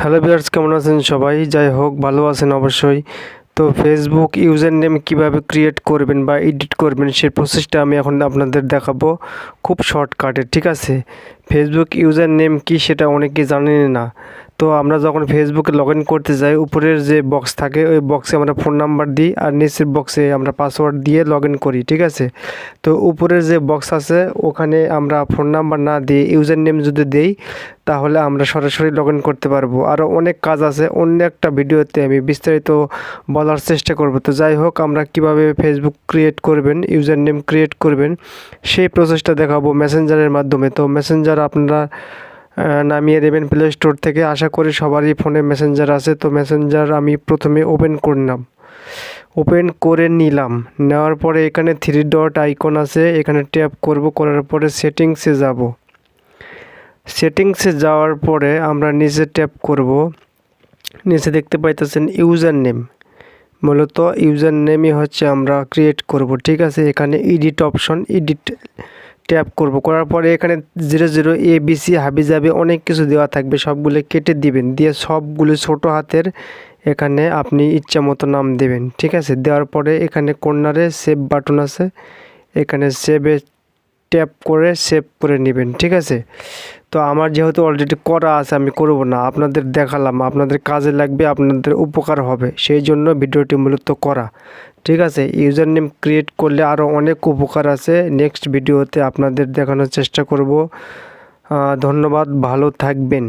Hello বিয়ার্স কেমন আছেন সবাই? যাই হোক, ভালো আছেন অবশ্যই। তো ফেসবুক ইউজার নেম কীভাবে ক্রিয়েট করবেন বা এডিট করবেন সেই প্রসেসটা আমি এখন আপনাদের দেখাবো খুব শর্টকাটে ঠিক আছে? ফেসবুক ইউজার নেম কি সেটা অনেকে জানেন না। তো আমরা যখন ফেসবুকে লগ ইন করতে যাই, উপরের যে বক্স থাকে, ওই বক্সে আমরা ফোন নাম্বার দিই আর নিচের বক্সে আমরা পাসওয়ার্ড দিয়ে লগ ইন করি, ঠিক আছে? তো উপরের যে বক্স আছে, ওখানে আমরা ফোন নাম্বার না দিয়ে ইউজার নেম যদি দেই, তাহলে আমরা সরাসরি লগ ইন করতে পারব। আরও অনেক কাজ আছে, অন্য একটা ভিডিওতে আমি বিস্তারিত বলার চেষ্টা করব। তো যাই হোক, আমরা কীভাবে ফেসবুক ক্রিয়েট করবেন ইউজার নেম ক্রিয়েট করবেন, সেই প্রসেসটা দেখাবো মেসেঞ্জারের মাধ্যমে। তো মেসেঞ্জার আপনারা নামিয়ে দেবেন প্লে স্টোর থেকে। আশা করি সবারই ফোনে মেসেঞ্জার আছে। তো মেসেঞ্জার আমি প্রথমে ওপেন করলাম ওপেন করে নিলাম। নেওয়ার পরে এখানে থ্রি ডট আইকন আছে। এখানে ট্যাপ করব। করার পরে সেটিংসে যাব। সেটিংসে যাওয়ার পরে আমরা নিচে ট্যাপ করব। নিচে দেখতে পাইতেছেন ইউজার নেম মূলত ইউজার নেমই হচ্ছে আমরা ক্রিয়েট করব। ঠিক আছে? এখানে এডিট অপশন এডিট ট্যাপ করব। করার পরে এখানে জিরো জিরো এ বিসি হাবি যাবে অনেক কিছু দেওয়া থাকবে। সবগুলো কেটে দিবেন। দিয়ে সবগুলো ছোট হাতের এখানে আপনি ইচ্ছা মতো নাম দেবেন। ঠিক আছে? দেওয়ার পরে এখানে কর্নারে সেভ বাটন আছে। এখানে সেভে ট্যাপ করে সেভ করে নেবেন। ঠিক আছে? তো আমার যেহেতু অলরেডি করা আছে, আমি করব না। আপনাদের দেখালাম। আপনাদের কাজে লাগবে, আপনাদের উপকার হবে। সেই জন্য ভিডিওটি মূলত করা। ঠিক আছে ইউজার নেম ক্রিয়েট করলে আরও অনেক উপকার আছে। নেক্সট ভিডিওতে আপনাদের দেখানোর চেষ্টা করব। ধন্যবাদ, ভালো থাকবেন।